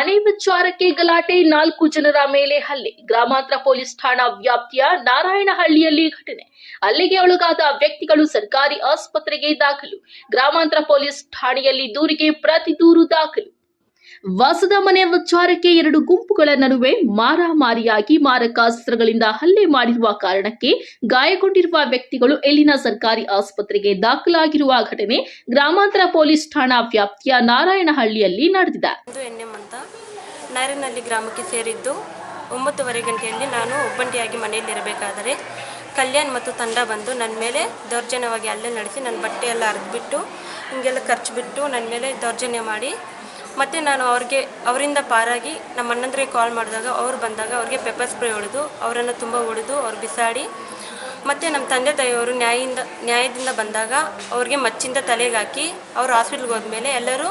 ಮನೆ ವಿಚಾರಕ್ಕೆ ಗಲಾಟೆ. ನಾಲ್ಕು ಜನರ ಮೇಲೆ ಹಲ್ಲೆ. ಗ್ರಾಮಾಂತರ ಪೊಲೀಸ್ ಠಾಣಾ ವ್ಯಾಪ್ತಿಯ ನಾರಾಯಣಹಳ್ಳಿಯಲ್ಲಿ ಘಟನೆ. ಅಲ್ಲಿಗೆ ಒಳಗಾದ ವ್ಯಕ್ತಿಗಳು ಸರ್ಕಾರಿ ಆಸ್ಪತ್ರೆಗೆ ದಾಖಲು. ಗ್ರಾಮಾಂತರ ಪೊಲೀಸ್ ಠಾಣೆಯಲ್ಲಿ ದೂರಿಗೆ ಪ್ರತಿ ದೂರು ದಾಖಲು. ವಾಸದ ಮನೆ ವಿಚಾರಕ್ಕೆ ಎರಡು ಗುಂಪುಗಳ ನಡುವೆ ಮಾರಾಮಾರಿಯಾಗಿ ಮಾರಕಾಸ್ತ್ರಗಳಿಂದ ಹಲ್ಲೆ ಮಾಡಿರುವ ಕಾರಣಕ್ಕೆ ಗಾಯಗೊಂಡಿರುವ ವ್ಯಕ್ತಿಗಳು ಇಲ್ಲಿನ ಸರ್ಕಾರಿ ಆಸ್ಪತ್ರೆಗೆ ದಾಖಲಾಗಿರುವ ಘಟನೆ ಗ್ರಾಮಾಂತರ ಪೊಲೀಸ್ ಠಾಣಾ ವ್ಯಾಪ್ತಿಯ ನಾರಾಯಣಹಳ್ಳಿಯಲ್ಲಿ ನಡೆದಿದೆ. ನಾರಿನಲ್ಲಿ ಗ್ರಾಮಕ್ಕೆ ಸೇರಿದ್ದು ಒಂಬತ್ತುವರೆ ಗಂಟೆಯಲ್ಲಿ ನಾನು ಒಬ್ಬಂಟಿಯಾಗಿ ಮನೆಯಲ್ಲಿರಬೇಕಾದರೆ ಕಲ್ಯಾಣ್ ಮತ್ತು ತಂಡ ಬಂದು ನನ್ನ ಮೇಲೆ ದೌರ್ಜನ್ಯವಾಗಿ ಅಲ್ಲೇ ನಡೆಸಿ ನನ್ನ ಬಟ್ಟೆ ಎಲ್ಲ ಹರಿದ್ಬಿಟ್ಟು ಹಿಂಗೆಲ್ಲ ಖರ್ಚು ಬಿಟ್ಟು ನನ್ನ ಮೇಲೆ ದೌರ್ಜನ್ಯ ಮಾಡಿ ಮತ್ತು ನಾನು ಅವ್ರಿಗೆ, ಅವರಿಂದ ಪಾರಾಗಿ ನಮ್ಮ ಅಣ್ಣಂದ್ರಿಗೆ ಕಾಲ್ ಮಾಡಿದಾಗ ಅವ್ರು ಬಂದಾಗ ಅವ್ರಿಗೆ ಪೆಪ್ಪರ್ ಸ್ಪ್ರೇ ಹೊಡೆದು ಅವರನ್ನು ತುಂಬ ಹೊಡೆದು ಅವ್ರು ಬಿಸಾಡಿ, ಮತ್ತು ನಮ್ಮ ತಂದೆ ತಾಯಿಯವರು ನ್ಯಾಯದಿಂದ ನ್ಯಾಯದಿಂದ ಬಂದಾಗ ಅವ್ರಿಗೆ ಮಚ್ಚಿಂದ ತಲೆಗೆ ಹಾಕಿ ಅವರು ಹಾಸ್ಪಿಟ್ಲ್ಗೆ ಹೋದ್ಮೇಲೆ ಎಲ್ಲರೂ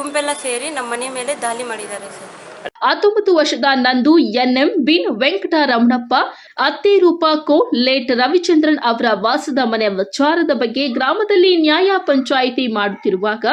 ಗುಂಪೆಲ್ಲ ಸೇರಿ ನಮ್ಮ ಮನೆ ಮೇಲೆ ದಾಳಿ ಮಾಡಿದ್ದಾರೆ ಸರ್. ಹತ್ತೊಂಬತ್ತು ವರ್ಷದ ನಂದು ಎನ್ಎಂ ಬಿನ್ ವೆಂಕಟರಮಣಪ್ಪ, ಅತ್ತೆ ರೂಪಾ ಕೋ ಲೇಟ್ ರವಿಚಂದ್ರನ್ ಅವರ ವಾಸದ ಮನೆ ವಿಚಾರದ ಬಗ್ಗೆ ಗ್ರಾಮದಲ್ಲಿ ನ್ಯಾಯ ಪಂಚಾಯಿತಿ ಮಾಡುತ್ತಿರುವಾಗ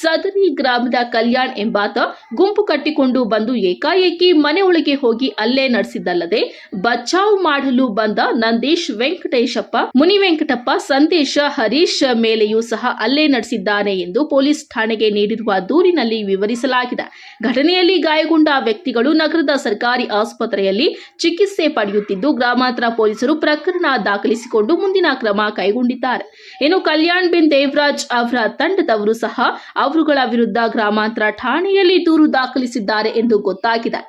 ಸದರಿ ಗ್ರಾಮದ ಕಲ್ಯಾಣ್ ಎಂಬಾತ ಗುಂಪು ಕಟ್ಟಿಕೊಂಡು ಬಂದು ಏಕಾಏಕಿ ಮನೆಯೊಳಗೆ ಹೋಗಿ ಅಲ್ಲೇ ನಡೆಸಿದ್ದಲ್ಲದೆ ಬಚಾವ್ ಮಾಡಲು ಬಂದ ನಂದೀಶ್ ವೆಂಕಟೇಶಪ್ಪ, ಮುನಿ ವೆಂಕಟಪ್ಪ, ಸಂದೇಶ, ಹರೀಶ್ ಮೇಲೆಯೂ ಸಹ ಅಲ್ಲೇ ನಡೆಸಿದ್ದಾನೆ ಎಂದು ಪೊಲೀಸ್ ಠಾಣೆಗೆ ನೀಡಿರುವ ದೂರಿನಲ್ಲಿ ವಿವರಿಸಲಾಗಿದೆ. ಘಟನೆಯಲ್ಲಿ ಗಾಯಗೊಂಡ ವ್ಯಕ್ತಿಗಳು ನಗರದ ಸರ್ಕಾರಿ ಆಸ್ಪತ್ರೆಯಲ್ಲಿ ಚಿಕಿತ್ಸೆ ಪಡೆಯುತ್ತಿದ್ದು, ಗ್ರಾಮಾಂತರ ಪೊಲೀಸರು ಪ್ರಕರಣ ದಾಖಲಿಸಿಕೊಂಡು ಮುಂದಿನ ಕ್ರಮ ಕೈಗೊಂಡಿದ್ದಾರೆ. ಇನ್ನು ಕಲ್ಯಾಣ್ ಬಿನ್ ದೇವರಾಜ್ ಅವರ ತಂಡದವರು ಸಹ ಅವರುಗಳ ವಿರುದ್ಧ ಗ್ರಾಮಾಂತರ ಠಾಣೆಯಲ್ಲಿ ದೂರು ದಾಖಲಿಸಿದ್ದಾರೆ ಎಂದು ಗೊತ್ತಾಗಿದೆ.